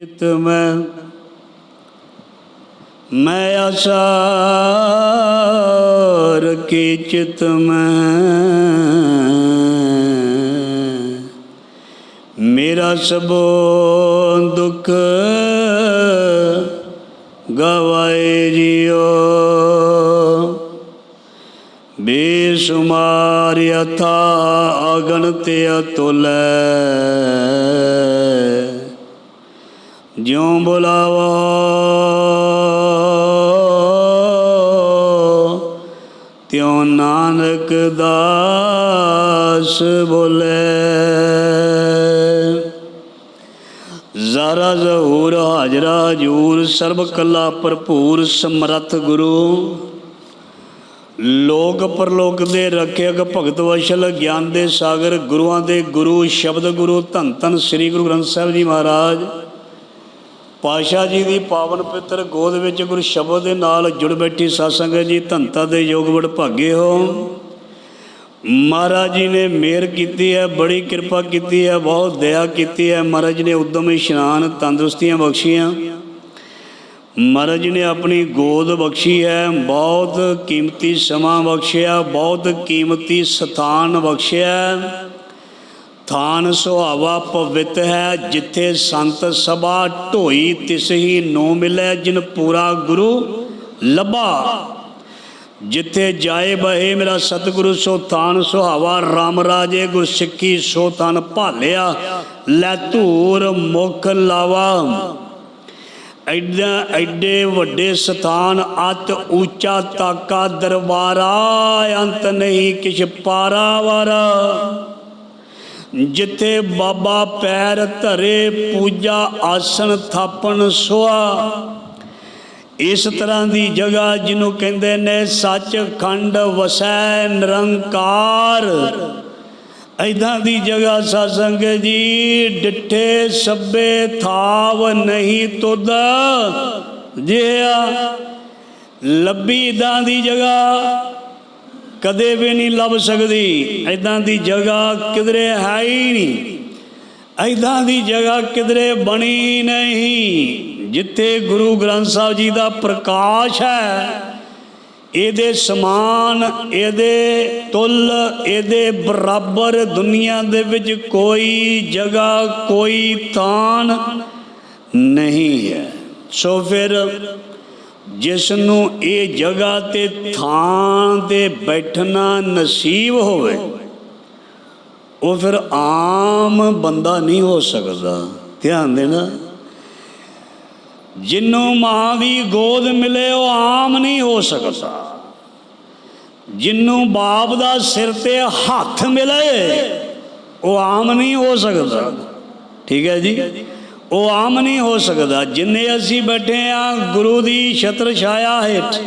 ਚਿਤ ਮੈਂ ਮੈਂ ਆਸਾਰ ਕੀ ਚਿਤ ਮੈਂ। ਮੇਰਾ ਸਭੋ ਦੁੱਖ ਗਵਾਏ ਜਿਓ। ਬੇਸ਼ੁਮਾਰ ਅਥਾ ਅਗਣਤ ਅਤੁਲੈ। ਜਿਉ ਬੁਲਾਵਾ। ਤਿਉ ਨਾਨਕ ਦਾਸ ਬੋਲੇ। ਜ਼ਰਾ ਜ਼ਹੂਰ ਹਾਜਰਾ ਹਜੂਰ, ਸਰਬ ਕਲਾ ਭਰਪੂਰ ਸਮਰੱਥ ਗੁਰੂ। ਲੋਕ ਪਰਲੋਕ ਦੇ ਰੱਖਿਅਕ ਭਗਤ ਵਸ਼ਲ ਗਿਆਨ ਦੇ ਸਾਗਰ, ਗੁਰੂਆਂ ਦੇ ਗੁਰੂ, ਸ਼ਬਦ ਗੁਰੂ ਧੰਨ ਧੰਨ ਸ੍ਰੀ ਗੁਰੂ ਗ੍ਰੰਥ ਸਾਹਿਬ ਜੀ ਮਹਾਰਾਜ। ਪਾਸ਼ਾ ਜੀ ਦੀ ਪਾਵਨ ਪਿੱਤਰ ਗੋਦ ਵਿੱਚ ਗੁਰ ਸ਼ਬਦ ਦੇ ਨਾਲ ਜੁੜ ਬੈਠੀ ਸਾਧ ਜੀ ਧੰਤਾ ਦੇ ਯੋਗ ਵਡ ਭਾਗੇ ਹੋ। ਮਹਾਰਾਜ ਜੀ ਨੇ ਮਿਹਰ ਕੀਤੀ ਹੈ, ਬੜੀ ਕਿਰਪਾ ਕੀਤੀ ਹੈ, ਬਹੁਤ ਦਇਆ ਕੀਤੀ ਹੈ। ਮਹਾਰਾਜ ਜੀ ਨੇ ਉਦਮ ਇਸ਼ਨਾਨ ਤੰਦਰੁਸਤੀਆਂ ਬਖਸ਼ੀਆਂ। ਮਹਾਰਾਜ ਜੀ ਨੇ ਆਪਣੀ ਗੋਦ ਬਖਸ਼ੀ ਹੈ, ਬਹੁਤ ਕੀਮਤੀ ਸਮਾਂ ਬਖਸ਼ਿਆ, ਬਹੁਤ ਕੀਮਤੀ ਸਥਾਨ ਬਖਸ਼ਿਆ। ਥਾਨ ਸੁਹਾਵਾ ਪਵਿੱਤ ਹੈ, ਜਿੱਥੇ ਸੰਤ ਸਭਾ ਢੋਈ ਤਿਸ ਹੀ ਨੋ ਮਿਲੈ, ਜਿਨ ਪੂਰਾ ਗੁਰੂ ਲੱਭਾ। ਜਿੱਥੇ ਜਾਏ ਬਹੇ ਮੇਰਾ ਸਤਿਗੁਰੂ, ਸੋ ਥਾਨ ਸੁਹਾਵਾ RAM ਰਾਜੇ ਗੁਰ ਸਿੱਖੀ, ਸੋ ਤਨ ਭਾਲਿਆ, ਲੈ ਧੂਰ ਮੁਖ ਲਾਵਾ। ਐਡਾ, ਐਡੇ ਵੱਡੇ ਸਥਾਨ, ਅਤ ਉੱਚਾ ਤਾਕਾ ਦਰਬਾਰਾ, ਅੰਤ ਨਹੀਂ ਕਿਛ ਪਾਰਾਵਾਰਾ। ਜਿੱਥੇ ਬਾਬਾ ਪੈਰ ਧਰੇ, ਪੂਜਾ ਆਸਣ ਥਾਪਣ, ਸੁਆ। ਇਸ ਤਰ੍ਹਾਂ ਦੀ ਜਗ੍ਹਾ ਜਿਹਨੂੰ ਕਹਿੰਦੇ ਨੇ ਸੱਚ ਖੰਡ ਵਸੈ ਨਿਰੰਕਾਰ। ਐਦਾਂ ਦੀ ਜਗ੍ਹਾ ਸਾਸੰਗ ਜੀ, ਡਿੱਠੇ ਸੱਬੇ ਥਾਵ ਨਹੀਂ ਤੁਧ। ਜਿਆ ਲੱਭੀ ਇਦਾਂ ਦੀ ਜਗ੍ਹਾ। ਕਦੇ ਵੀ ਨਹੀਂ ਲੱਭ ਸਕਦੀ। ਐਦਾਂ ਦੀ ਜਗ੍ਹਾ ਕਿਧਰੇ ਹੈ ਹੀ ਨਹੀਂ। ਐਦਾਂ ਦੀ ਜਗ੍ਹਾ ਕਿਧਰੇ ਬਣੀ ਨਹੀਂ। ਜਿੱਥੇ ਗੁਰੂ ਗ੍ਰੰਥ ਸਾਹਿਬ ਜੀ ਦਾ ਪ੍ਰਕਾਸ਼ ਹੈ, ਇਹਦੇ ਸਮਾਨ, ਇਹਦੇ ਤੁਲ, ਇਹਦੇ ਬਰਾਬਰ ਦੁਨੀਆ ਦੇ ਵਿੱਚ ਕੋਈ ਜਗ੍ਹਾ, ਕੋਈ ਤਾਨ ਨਹੀਂ ਹੈ। ਸੋ ਫਿਰ ਜਿਸ ਨੂੰ ਇਹ ਜਗ੍ਹਾ ਤੇ ਥਾਂ ਤੇ ਬੈਠਣਾ ਨਸੀਬ ਹੋਵੇ, ਉਹ ਫਿਰ ਆਮ ਬੰਦਾ ਨਹੀਂ ਹੋ ਸਕਦਾ। ਧਿਆਨ ਦੇਣਾ। ਜਿੰਨੂੰ ਮਾਂ ਦੀ ਗੋਦ ਮਿਲੇ, ਉਹ ਆਮ ਨਹੀਂ ਹੋ ਸਕਦਾ। ਜਿੰਨੂੰ ਬਾਪ ਦਾ ਸਿਰ ਤੇ ਹੱਥ ਮਿਲੇ, ਉਹ ਆਮ ਨਹੀਂ ਹੋ ਸਕਦਾ। ਠੀਕ ਹੈ ਜੀ? ਉਹ ਆਮ ਨਹੀਂ ਹੋ ਸਕਦਾ। ਜਿੰਨੇ ਅਸੀਂ ਬੈਠੇ ਆ, ਗੁਰੂ ਦੀ ਛਤਰ ਛਾਇਆ ਹੇਠ,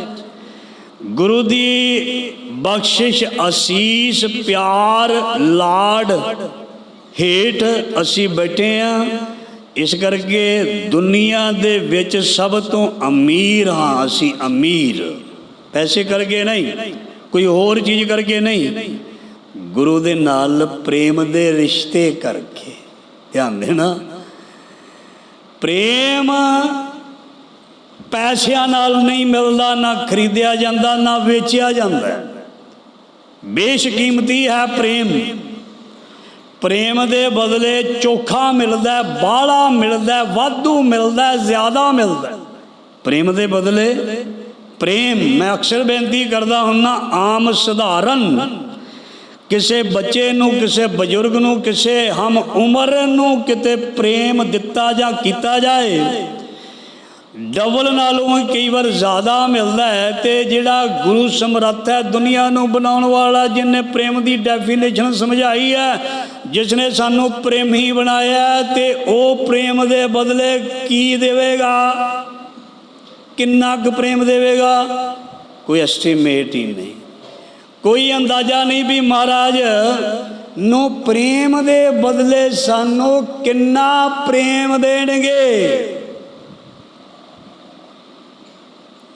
ਗੁਰੂ ਦੀ ਬਖਸ਼ਿਸ਼, ਅਸੀਸ, ਪਿਆਰ, ਲਾਡ ਹੇਠ ਅਸੀਂ ਬੈਠੇ ਆ। ਇਸ ਕਰਕੇ ਦੁਨੀਆ ਦੇ ਵਿੱਚ ਸਭ ਤੋਂ ਅਮੀਰ ਹਾਂ ਅਸੀਂ, ਅਮੀਰ। ਪੈਸੇ ਕਰਕੇ ਨਹੀਂ, ਕੋਈ ਹੋਰ ਚੀਜ਼ ਕਰਕੇ ਨਹੀਂ। ਗੁਰੂ ਦੇ ਨਾਲ ਪ੍ਰੇਮ ਦੇ ਰਿਸ਼ਤੇ ਕਰਕੇ। ਧਿਆਨ ਦੇਣਾ। ਪ੍ਰੇਮ ਪੈਸਿਆਂ ਨਾਲ ਨਹੀਂ ਮਿਲਦਾ, ਨਾ ਖਰੀਦਿਆ ਜਾਂਦਾ, ਨਾ ਵੇਚਿਆ ਜਾਂਦਾ। ਬੇਸ਼ਕੀਮਤੀ ਹੈ ਪ੍ਰੇਮ। ਪ੍ਰੇਮ ਦੇ ਬਦਲੇ ਚੋਖਾ ਮਿਲਦਾ, ਬਾਹਲਾ ਮਿਲਦਾ, ਵਾਧੂ ਮਿਲਦਾ, ਜ਼ਿਆਦਾ ਮਿਲਦਾ। ਪ੍ਰੇਮ ਦੇ ਬਦਲੇ ਪ੍ਰੇਮ। ਮੈਂ ਅਕਸਰ ਬੇਨਤੀ ਕਰਦਾ ਹੁੰਨਾ ਆਮ ਸਧਾਰਨ ਕਿਸੇ ਬੱਚੇ ਨੂੰ, ਕਿਸੇ ਬਜ਼ੁਰਗ ਨੂੰ, ਕਿਸੇ ਹਮ ਉਮਰ ਨੂੰ ਕਿਤੇ ਪ੍ਰੇਮ ਦਿੱਤਾ ਜਾਂ ਕੀਤਾ ਜਾਏ, ਡਬਲ ਨਾਲੋਂ ਕਈ ਵਾਰ ਜ਼ਿਆਦਾ ਮਿਲਦਾ ਹੈ ਤੇ ਜਿਹੜਾ ਗੁਰੂ ਸਮਰੱਥ ਹੈ ਦੁਨੀਆ ਨੂੰ ਬਣਾਉਣ ਵਾਲਾ, ਜਿਨੇ ਪ੍ਰੇਮ ਦੀ ਡੈਫੀਨੇਸ਼ਨ ਸਮਝਾਈ ਹੈ ਜਿਸ ਨੇ ਸਾਨੂੰ ਪ੍ਰੇਮੀ ਬਣਾਇਆ ਤੇ ਉਹ ਪ੍ਰੇਮ ਦੇ ਬਦਲੇ ਕੀ ਦੇਵੇਗਾ? ਕਿੰਨਾ ਕੁ ਪ੍ਰੇਮ ਦੇਵੇਗਾ? ਕੋਈ ਐਸਟੀਮੇਟ ਹੀ ਨਹੀਂ। ਕੋਈ ਅੰਦਾਜ਼ਾ ਨਹੀਂ ਵੀ ਮਹਾਰਾਜ, ਨੂੰ ਪ੍ਰੇਮ ਦੇ ਬਦਲੇ ਸਾਨੂੰ ਕਿੰਨਾ ਪ੍ਰੇਮ ਦੇਣਗੇ?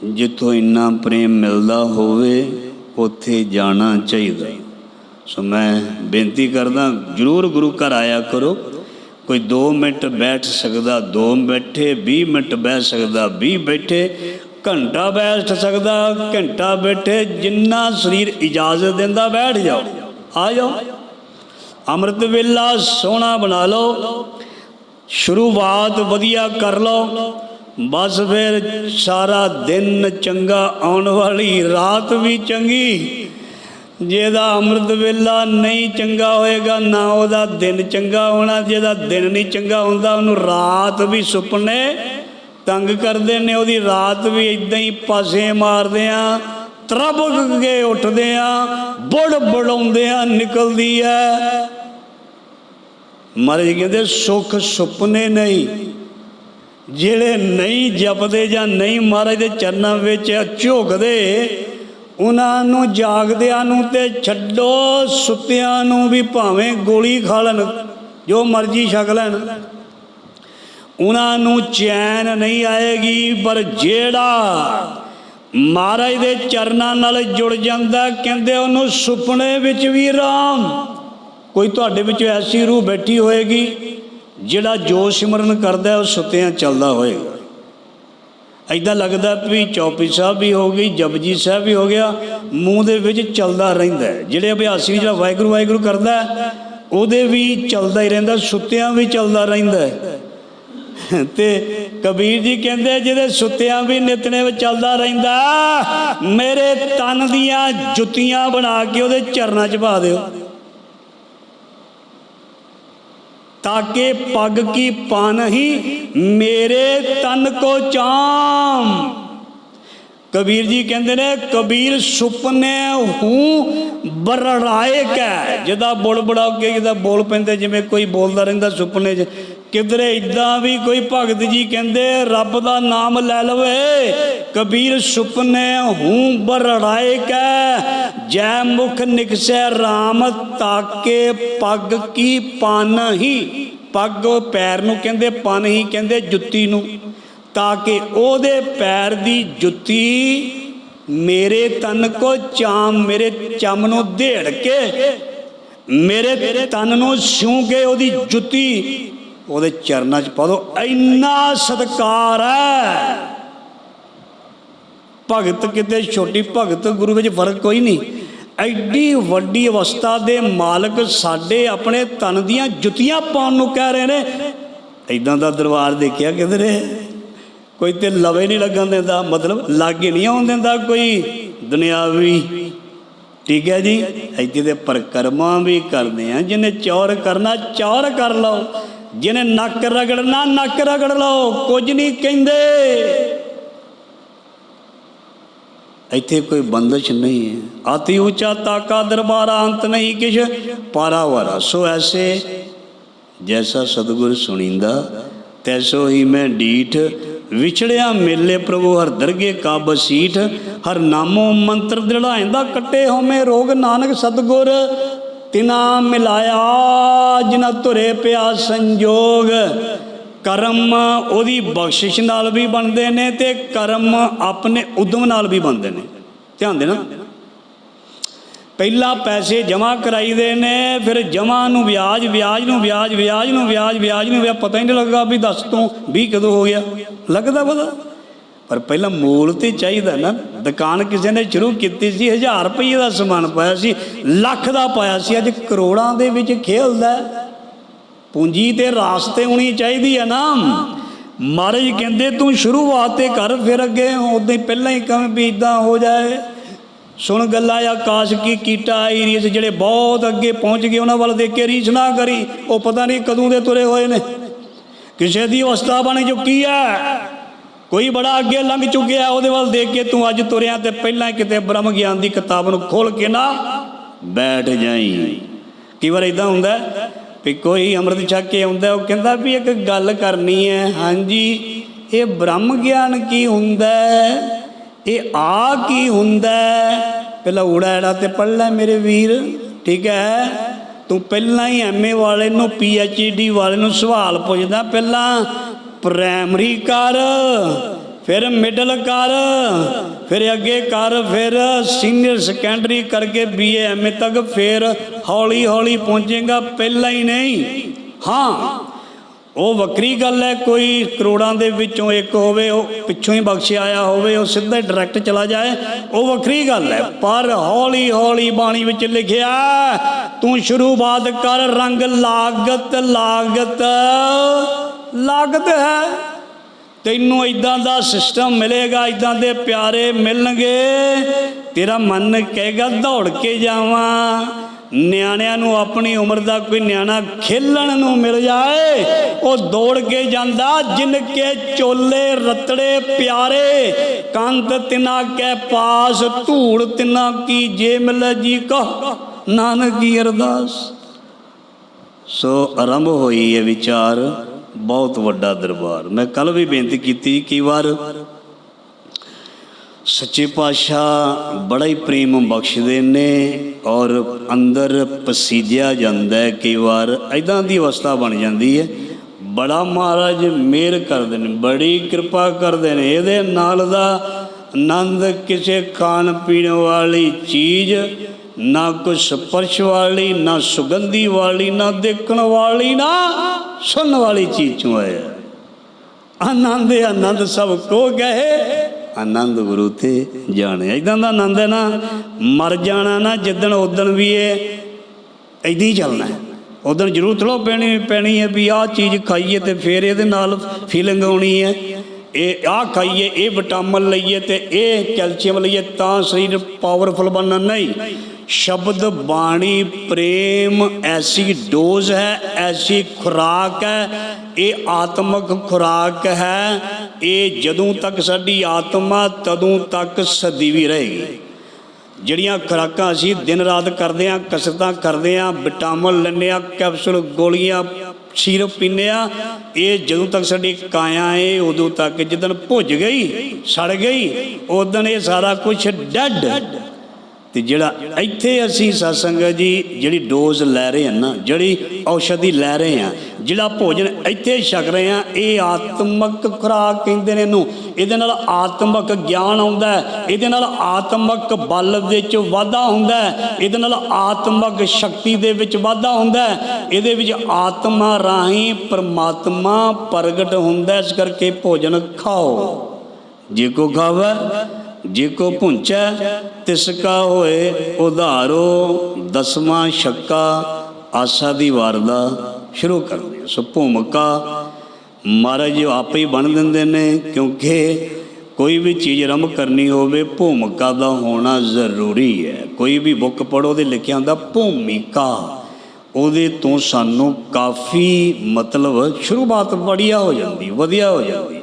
ਜਿੱਥੋਂ ਇੰਨਾ ਪ੍ਰੇਮ ਮਿਲਦਾ ਹੋਵੇ, ਉੱਥੇ ਜਾਣਾ ਚਾਹੀਦਾ। ਸੋ ਮੈਂ ਬੇਨਤੀ ਕਰਦਾ, ਜਰੂਰ ਗੁਰੂ ਘਰ ਆਇਆ ਕਰੋ। ਕੋਈ 2 ਮਿੰਟ ਬੈਠ ਸਕਦਾ 2 ਬੈਠੇ 20 ਮਿੰਟ ਬਹਿ ਸਕਦਾ 20 ਬੈਠੇ ਘੰਟਾ ਬੈਠ ਸਕਦਾ, ਘੰਟਾ ਬੈਠੇ ਜਿੰਨਾ ਸਰੀਰ ਇਜਾਜ਼ਤ ਦਿੰਦਾ, ਬੈਠ ਜਾਓ, ਆ ਜਾਓ। ਅੰਮ੍ਰਿਤ ਵੇਲਾ ਸੋਹਣਾ ਬਣਾ ਲਓ, ਸ਼ੁਰੂਆਤ ਵਧੀਆ ਕਰ ਲਓ, ਬਸ ਫਿਰ ਸਾਰਾ ਦਿਨ ਚੰਗਾ ਆਉਣ ਵਾਲੀ ਰਾਤ ਵੀ ਚੰਗੀ। ਜਿਹਦਾ ਅੰਮ੍ਰਿਤ ਵੇਲਾ ਨਹੀਂ ਚੰਗਾ ਹੋਏਗਾ, ਨਾ ਉਹਦਾ ਦਿਨ ਚੰਗਾ ਹੋਣਾ, ਜਿਹਦਾ ਦਿਨ ਨਹੀਂ ਚੰਗਾ ਹੁੰਦਾ, ਉਹਨੂੰ ਰਾਤ ਵੀ ਸੁਪਨੇ ਤੰਗ ਕਰਦੇ ਨੇ, ਉਹਦੀ ਰਾਤ ਵੀ ਇਦਾਂ ਹੀ ਪਾਸੇ ਮਾਰਦੇ ਆ ਤਰਬਕ ਕੇ ਉੱਠਦੇ ਆ, ਬੁੜ ਬੜਾਉਂਦੇ ਆ, ਨਿਕਲਦੀ ਐ। ਮਹਾਰਾਜ ਕਹਿੰਦੇ, ਸੁਖ ਸੁਪਨੇ ਨਹੀਂ। ਜਿਹੜੇ ਨਹੀਂ ਜਪਦੇ ਜਾਂ ਨਹੀਂ ਮਹਾਰਾਜ ਦੇ ਚਰਨਾਂ ਵਿੱਚ ਝੁਕਦੇ, ਉਹਨਾਂ ਨੂੰ ਜਾਗਦਿਆਂ ਨੂੰ ਤੇ ਛੱਡੋ, ਸੁੱਤਿਆਂ ਨੂੰ ਵੀ ਭਾਵੇਂ ਗੋਲੀ ਖਾ ਲੈਣ, ਜੋ ਮਰਜ਼ੀ ਛਕ ਲੈਣ। ਉਹਨਾਂ ਨੂੰ ਚੈਨ ਨਹੀਂ ਆਏਗੀ, ਪਰ ਜਿਹੜਾ ਮਹਾਰਾਜ ਦੇ ਚਰਨਾਂ ਨਾਲ ਜੁੜ ਜਾਂਦਾ, ਕਹਿੰਦੇ ਉਹਨੂੰ ਸੁਪਨੇ ਵਿੱਚ ਵੀ ਆਰਾਮ ਕੋਈ ਤੁਹਾਡੇ ਵਿੱਚ ਐਸੀ ਰੂਹ ਬੈਠੀ ਹੋਏਗੀ, ਜਿਹੜਾ ਜੋ ਸਿਮਰਨ ਕਰਦਾ, ਉਹ ਸੁੱਤਿਆਂ ਚੱਲਦਾ ਹੋਏਗਾ। ਐਦਾਂ ਲੱਗਦਾ ਵੀ ਚੌਪੀ ਸਾਹਿਬ ਵੀ ਹੋ ਗਈ, ਜਪਜੀ ਸਾਹਿਬ ਵੀ ਹੋ ਗਿਆ, ਮੂੰਹ ਦੇ ਵਿੱਚ ਚੱਲਦਾ ਰਹਿੰਦਾ ਜਿਹੜੇ ਅਭਿਆਸੀ ਜਿਹੜਾ ਵਾਹਿਗੁਰੂ ਵਾਹਿਗੁਰੂ ਕਰਦਾ, ਉਹਦੇ ਵੀ ਚੱਲਦਾ ਹੀ ਰਹਿੰਦਾ, ਸੁੱਤਿਆਂ ਵੀ ਚੱਲਦਾ ਰਹਿੰਦਾ ਤੇ ਕਬੀਰ ਜੀ ਕਹਿੰਦੇ, ਜਿਹਦੇ ਸੁੱਤਿਆਂ ਵੀ ਨਿਤਨੇ ਵਿੱਚ ਚੱਲਦਾ ਰਹਿੰਦਾ, ਮੇਰੇ ਤਨ ਦੀਆਂ ਜੁੱਤੀਆਂ ਬਣਾ ਕੇ ਉਹਦੇ ਚਰਨਾਂ 'ਚ ਪਾ ਦਿਓ। ਤਾਕੇ ਪੱਗ ਕੀ ਪਨ ਹੀ ਮੇਰੇ ਤਨ ਕੋ ਚਾਮ। ਕਬੀਰ ਜੀ ਕਹਿੰਦੇ ਨੇ, ਕਬੀਰ ਸੁਪਨੇ ਹੂੰ ਬਰੜਾਏ ਹੈ ਜਿਹਦਾ ਬੁਲ ਬੜਾ ਕੇ ਜਿਹਦਾ ਬੋਲ ਪੈਂਦੇ, ਜਿਵੇਂ ਕੋਈ ਬੋਲਦਾ ਰਹਿੰਦਾ ਸੁਪਨੇ 'ਚ ਕਿਧਰੇ ਇਦਾਂ ਵੀ ਕੋਈ ਭਗਤ ਜੀ ਕਹਿੰਦੇ, ਰੱਬ ਦਾ ਨਾਮ ਲੈ ਲਵੇ, ਕਬੀਰ ਸੁਪਨੇ ਹੂੰ ਬਰੜਾਏ ਕੈ ਜੈ ਮੁਖ ਨਿਕਸੈ RAM ਤਾਕੇ, ਪੱਗ ਕੀ ਪਨ ਹੀ? ਪੱਗ ਪੈਰ ਨੂੰ ਕਹਿੰਦੇ, ਪਨ ਹੀ ਕਹਿੰਦੇ, ਜੁੱਤੀ ਨੂੰ। ਤਾਂ ਕਿ ਉਹਦੇ ਪੈਰ ਦੀ ਜੁੱਤੀ ਮੇਰੇ ਤਨ ਕੋ ਚਾਮ, ਮੇਰੇ ਚਮ ਨੂੰ ਢੇੜ ਕੇ, ਮੇਰੇ ਤਨ ਨੂੰ ਛੂ ਕੇ ਉਹਦੀ ਜੁੱਤੀ ਉਹਦੇ ਚਰਨਾਂ 'ਚ ਪਾ ਦੋ। ਇੰਨਾ ਸਤਕਾਰ ਹੈ। ਭਗਤ ਕਿਤੇ ਛੋਟੀ ਭਗਤ ਗੁਰੂ ਵਿੱਚ ਫ਼ਰਕ ਕੋਈ ਨਹੀਂ। ਐਡੀ ਵੱਡੀ ਅਵਸਥਾ ਦੇ ਮਾਲਕ ਸਾਡੇ ਆਪਣੇ ਤਨ ਦੀਆਂ ਜੁੱਤੀਆਂ ਪਾਉਣ ਨੂੰ ਕਹਿ ਰਹੇ ਨੇ। ਐਦਾਂ ਦਾ ਦਰਬਾਰ ਦੇਖਿਆ ਕਿਧਰੇ ਕੋਈ ਤੇ ਲਵੇ ਨਹੀਂ ਲੱਗਣ ਦਿੰਦਾ। ਮਤਲਬ ਲਾਗੇ ਨਹੀਂ ਆਉਣ ਦਿੰਦਾ ਕੋਈ। ਦੁਨਿਆਵੀ। ਠੀਕ ਹੈ ਜੀ। ਇੱਥੇ ਦੇ ਪਰਕਰਮਾ ਵੀ ਕਰਦੇ ਆ। ਜਿਹਨੇ ਚੌਰ ਕਰਨਾ, ਚੌਰ ਕਰ ਲਓ। ਜਿਹਨੇ ਨੱਕ ਰਗੜਨਾ, ਨੱਕ ਰਗੜ ਲਓ, ਕੁਝ ਨਹੀਂ ਕਹਿੰਦੇ। ਇੱਥੇ ਕੋਈ ਬੰਦਸ਼ ਨਹੀਂ ਹੈ। ਆਤੀ ਉੱਚਾ ਤਾਕਾ ਦਰਬਾਰਾ, ਅੰਤ ਨਹੀਂ ਕਿਛ। ਪਾਰਾਵਾਰਾ ਸੋ ਐਸੇ ਜੈਸਾ ਸਤਿਗੁਰ ਸੁਣੀਂਦਾ, ਤੈਸੋ ਹੀ ਮੈਂ ਡੀਠ। ਵਿਛੜਿਆ ਮੇਲੇ ਪ੍ਰਭੂ, ਹਰ ਦਰਗੇ ਕਾ ਬਸੀਠ ਹਰ ਨਾਮੋ ਮੰਤਰ ਦ੍ਰਿੜਾਇਂਦਾ ਕੱਟੇ ਹੋਮੇ ਰੋਗ। ਨਾਨਕ ਸਤਿਗੁਰ ਤਿਨਾ ਮਿਲਾਇਆ ਜਿਨਾ ਧੁਰੇ ਪਿਆ ਸੰਜੋਗ। ਕਰਮ ਉਹਦੀ ਬਖਸ਼ਿਸ਼ ਨਾਲ ਵੀ ਬਣਦੇ ਨੇ ਤੇ ਕਰਮ ਆਪਣੇ ਉਦਮ ਨਾਲ ਵੀ ਬਣਦੇ ਨੇ। ਧਿਆਨ ਦੇਣਾ। ਪਹਿਲਾਂ ਪੈਸੇ ਜਮ੍ਹਾਂ ਕਰਾਈਦੇ ਨੇ, ਫਿਰ ਜਮ੍ਹਾਂ ਨੂੰ ਵਿਆਜ ਵਿਆਜ ਨੂੰ ਵਿਆਜ ਵਿਆਜ ਨੂੰ ਵਿਆਜ ਵਿਆਜ ਨੂੰ, ਵਿਆਜ ਪਤਾ ਹੀ ਨਹੀਂ ਲੱਗਾ ਵੀ ਦੱਸ ਤੋਂ 20 ਕਦੋਂ ਹੋ ਗਿਆ। ਲੱਗਦਾ ਪਤਾ? ਪਰ ਪਹਿਲਾਂ ਮੂਲ ਤੇ ਚਾਹੀਦਾ ਨਾ। ਦੁਕਾਨ ਕਿਸੇ ਨੇ ਸ਼ੁਰੂ ਕੀਤੀ ਸੀ 1000 ਰੁਪਏ ਦਾ ਸਮਾਨ ਪਾਇਆ ਸੀ, ਲੱਖ ਦਾ ਪਾਇਆ ਸੀ, ਅੱਜ ਕਰੋੜਾਂ ਦੇ ਵਿੱਚ ਖੇਲਦਾ ਹੈ। ਪੂੰਜੀ ਤੇ ਰਾਸਤੇ ਹੋਣੀ ਚਾਹੀਦੀ ਹੈ ਨਾ। ਮਹਾਰਾਜ ਕਹਿੰਦੇ, ਤੂੰ ਸ਼ੁਰੂਆਤ ਤੇ ਕਰ, ਫਿਰ ਅੱਗੇ ਉਦੋਂ ਹੀ ਪਹਿਲਾਂ ਹੀ ਕੰਮ ਵੀ ਇਦਾਂ ਹੋ ਜਾਏ। ਸੁਣ ਗੱਲਾਂ ਆਕਾਸ਼ ਕੀ ਕੀਟਾ ਆਈ ਰੀਸ, ਜਿਹੜੇ ਬਹੁਤ ਅੱਗੇ ਪਹੁੰਚ ਗਏ, ਉਹਨਾਂ ਵੱਲ ਦੇਖ ਕੇ ਰੀਸ ਨਾ ਕਰੀ। ਉਹ ਪਤਾ ਨਹੀਂ ਕਦੋਂ ਦੇ ਤੁਰੇ ਹੋਏ ਨੇ। ਕਿਸੇ ਦੀ ਅਵਸਥਾ ਬਣ ਚੁੱਕੀ ਹੈ। ਕੋਈ ਬੜਾ ਅੱਗੇ ਲੰਘ ਚੁੱਕਿਆ, ਉਹਦੇ ਵੱਲ ਦੇਖ ਕੇ ਤੂੰ ਅੱਜ ਤੁਰਿਆ ਤੇ ਪਹਿਲਾਂ ਕਿਤੇ ਬ੍ਰਹਮ ਗਿਆਨ ਦੀ ਕਿਤਾਬ ਨੂੰ ਖੋਲ ਕੇ ਨਾ ਬੈਠ ਜਾਈ। ਕਈ ਵਾਰ ਇਦਾਂ ਹੁੰਦਾ ਵੀ ਕੋਈ ਅੰਮ੍ਰਿਤ ਛਕ ਕੇ ਆਉਂਦਾ, ਉਹ ਕਹਿੰਦਾ ਵੀ ਇੱਕ ਗੱਲ ਕਰਨੀ ਹੈ। ਹਾਂਜੀ, ਇਹ ਬ੍ਰਹਮ ਗਿਆਨ ਕੀ ਹੁੰਦਾ? ਇਹ ਆ ਕੀ ਹੁੰਦਾ? ਪਹਿਲਾਂ ਊੜਾ ਐੜਾ ਤੇ ਪੜ ਲੈ ਮੇਰੇ ਵੀਰ, ਠੀਕ ਹੈ? ਤੂੰ ਪਹਿਲਾਂ ਹੀ ਐਮਏ ਵਾਲੇ ਨੂੰ ਡੀ ਵਾਲੇ ਨੂੰ ਸਵਾਲ ਪੁੱਛਦਾ ਪਹਿਲਾਂ। ਪ੍ਰਾਇਮਰੀ ਕਰ, ਫਿਰ ਮਿਡਲ ਕਰ, ਫਿਰ ਅੱਗੇ ਕਰ, ਫਿਰ ਸੀਨੀਅਰ ਸੈਕੰਡਰੀ ਕਰਕੇ ਬੀਏ ਐਮਏ ਤੱਕ ਫਿਰ ਹੌਲੀ ਹੌਲੀ ਪਹੁੰਚੇਗਾ, ਪਹਿਲਾਂ ਹੀ ਨਹੀਂ। ਹਾਂ, ਉਹ ਵੱਖਰੀ ਗੱਲ ਹੈ, ਕੋਈ ਕਰੋੜਾਂ ਦੇ ਵਿੱਚੋਂ ਇੱਕ ਹੋਵੇ, ਉਹ ਪਿੱਛੋਂ ਹੀ ਬਖਸ਼ਿਆ ਆਇਆ ਹੋਵੇ, ਉਹ ਸਿੱਧਾ ਡਾਇਰੈਕਟ ਚਲਾ ਜਾਏ, ਉਹ ਵੱਖਰੀ ਗੱਲ ਹੈ, ਪਰ ਹੌਲੀ ਹੌਲੀ ਬਾਣੀ ਵਿੱਚ ਲਿਖਿਆ, ਤੂੰ ਸ਼ੁਰੂਆਤ ਕਰ ਰੰਗ ਲਾਗਤ ਲਾਗਤ। ਲਾਗਤ ਹੈ। ਤੈਨੂੰ ਇਦਾਂ ਦਾ ਸਿਸਟਮ ਮਿਲੇਗਾ ਇਦਾਂ ਦੇ ਪਿਆਰੇ ਮਿਲਣਗੇ। ਤੇਰਾ ਮਨ ਕਹੇਗਾ, ਦੌੜ ਕੇ ਜਾਵਾਂ। ਨਿਆਣਿਆਂ ਨੂੰ ਆਪਣੀ ਉਮਰ ਦਾ ਕੋਈ ਨਿਆਣਾ ਖੇਲਣ ਨੂੰ ਮਿਲ ਜਾਏ। ਉਹ ਦੌੜ ਕੇ ਜਾਂਦਾ ਜਿਨ ਕੇ ਚੋਲੇ ਰਤੜੇ ਪਿਆਰੇ। ਕੰਤ ਤਿਨਾ ਕੇ ਪਾਸ, ਧੂੜ ਤਿਨਾ ਕੀ ਜੇ ਮਿਲ ਜੀ ਕਹ। ਨਾਨਕ ਕੀ ਅਰਦਾਸ। ਸੋ ਆਰੰਭ ਹੋਈ ਹੈ ਵਿਚਾਰ। ਬਹੁਤ ਵੱਡਾ ਦਰਬਾਰ। ਮੈਂ ਕੱਲ ਵੀ ਬੇਨਤੀ ਕੀਤੀ, ਕਈ ਵਾਰ ਸੱਚੇ ਪਾਤਸ਼ਾਹ ਬੜਾ ਹੀ ਪ੍ਰੇਮ ਬਖਸ਼ਦੇ ਨੇ ਔਰ ਅੰਦਰ ਪਸੀਜਿਆ ਜਾਂਦਾ ਹੈ, ਕਈ ਵਾਰ ਐਦਾਂ ਦੀ ਅਵਸਥਾ ਬਣ ਜਾਂਦੀ ਹੈ। ਬੜਾ ਮਹਾਰਾਜ ਮਿਹਰ ਕਰਦੇ ਨੇ, ਬੜੀ ਕਿਰਪਾ ਕਰਦੇ ਨੇ। ਇਹਦੇ ਨਾਲ ਦਾ ਆਨੰਦ ਕਿਸੇ ਖਾਣ ਪੀਣ ਵਾਲੀ ਚੀਜ਼, ਨਾ ਕੋਈ ਸਪਰਸ਼ ਵਾਲੀ, ਨਾ ਸੁਗੰਧੀ ਵਾਲੀ, ਨਾ ਦੇਖਣ ਵਾਲੀ, ਨਾ ਸੁਣਨ ਵਾਲੀ ਚੀਜ਼ ਚੋਂ ਆਇਆ ਆਨੰਦ ਆਨੰਦ ਸਭ ਕੋ ਗਏ। ਆਨੰਦ ਗੁਰੂ ਤੇ ਜਾਣੇ। ਇਦਾਂ ਦਾ ਆਨੰਦ ਹੈ ਨਾ, ਮਰ ਜਾਣਾ ਨਾ, ਜਿੱਦਣ ਉਦਣ ਵੀ ਇਹ ਇਦਾਂ ਹੀ ਚੱਲਣਾ ਹੈ। ਉਦਣ ਜ਼ਰੂਰ ਥੋੜ੍ਹਾ ਪੈਣੀ ਪੈਣੀ ਹੈ ਵੀ ਆਹ ਚੀਜ਼ ਖਾਈਏ ਤੇ ਫਿਰ ਇਹਦੇ ਨਾਲ ਫੀਲਿੰਗ ਆਉਣੀ ਹੈ। ਇਹ ਆਹ ਖਾਈਏ, ਇਹ ਵਿਟਾਮਿਨ ਲਈਏ ਤੇ ਇਹ ਕੈਲਸ਼ੀਅਮ ਲਈਏ ਤਾਂ ਸਰੀਰ ਪਾਵਰਫੁਲ ਬਣਨਾ ਨਹੀਂ। ਸ਼ਬਦ ਬਾਣੀ ਪ੍ਰੇਮ ਐਸੀ ਡੋਜ਼ ਹੈ, ਐਸੀ ਖੁਰਾਕ ਹੈ, ਇਹ ਆਤਮਿਕ ਖੁਰਾਕ ਹੈ। ਇਹ ਜਦੋਂ ਤੱਕ ਸਾਡੀ ਆਤਮਾ, ਤਦੋਂ ਤੱਕ ਸਦੀਵੀ ਰਹੇਗੀ। ਜਿਹੜੀਆਂ ਖੁਰਾਕਾਂ ਅਸੀਂ ਦਿਨ ਰਾਤ ਕਰਦੇ ਆਂ ਕਸਰਤਾਂ ਕਰਦੇ ਆਂ ਵਿਟਾਮਿਨ ਲੈਂਦੇ ਆਂ ਕੈਪਸੂਲ, ਗੋਲੀਆਂ, ਸਿਰਪ ਪੀਂਦੇ ਆਂ ਇਹ ਜਦੋਂ ਤੱਕ ਸਾਡੀ ਕਾਇਆ ਏ, ਉਦੋਂ ਤੱਕ ਜਦੋਂ ਭੁੱਜ ਗਈ, ਸੜ ਗਈ, ਉਦੋਂ ਇਹ ਸਾਰਾ ਕੁਝ ਡੈਡ। ਤੇ ਜਿਹੜਾ ਇੱਥੇ ਅਸੀਂ ਸਤਸੰਗ ਜੀ, ਜਿਹੜੀ ਡੋਜ਼ ਲੈ ਰਹੇ ਹਾਂ ਨਾ, ਜਿਹੜੀ ਔਸ਼ਧੀ ਲੈ ਰਹੇ ਹਾਂ, ਜਿਹੜਾ ਭੋਜਨ ਇੱਥੇ ਛਕ ਰਹੇ ਹਾਂ, ਇਹ ਆਤਮਿਕ ਖੁਰਾਕ ਕਹਿੰਦੇ ਨੇ ਇਹਨੂੰ। ਇਹਦੇ ਨਾਲ ਆਤਮਿਕ ਗਿਆਨ ਆਉਂਦਾ ਇਹਦੇ ਨਾਲ ਆਤਮਿਕ ਬਲ ਵਿੱਚ ਵਾਧਾ ਹੁੰਦਾ ਇਹਦੇ ਨਾਲ ਆਤਮਿਕ ਸ਼ਕਤੀ ਦੇ ਵਿੱਚ ਵਾਧਾ ਹੁੰਦਾ ਇਹਦੇ ਵਿੱਚ ਆਤਮਾ ਰਾਹੀਂ ਪਰਮਾਤਮਾ ਪ੍ਰਗਟ ਹੁੰਦਾ ਇਸ ਕਰਕੇ ਭੋਜਨ ਖਾਓ। ਜੇ ਕੋ ਖਾਵੇ ਜੇ ਕੋ ਪੁੰਚੈ ਤਿਸ ਕਾ ਹੋਏ ਉਧਾਰੋ, ਦਸਵਾਂ ਛੱਕਾ, ਆਸਾ ਦੀ ਵਾਰ ਦਾ ਸ਼ੁਰੂ ਕਰਦੇ ਸੋ ਭੂਮਿਕਾ, ਮਹਾਰਾਜ ਜੀ ਆਪੇ ਹੀ ਬਣ ਦਿੰਦੇ ਨੇ, ਕਿਉਂਕਿ ਕੋਈ ਵੀ ਚੀਜ਼ ਆਰੰਭ ਕਰਨੀ ਹੋਵੇ, ਭੂਮਿਕਾ ਦਾ ਹੋਣਾ ਜ਼ਰੂਰੀ ਹੈ। ਕੋਈ ਵੀ ਬੁੱਕ ਪੜੋ ਉਹਦੇ ਲਿਖਿਆ ਹੁੰਦਾ, ਭੂਮਿਕਾ, ਉਹਦੇ ਤੋਂ ਸਾਨੂੰ ਕਾਫੀ ਮਤਲਬ ਸ਼ੁਰੂਆਤ ਬੜੀਆ ਹੋ ਜਾਂਦੀ, ਵਧੀਆ ਹੋ ਜਾਂਦੀ।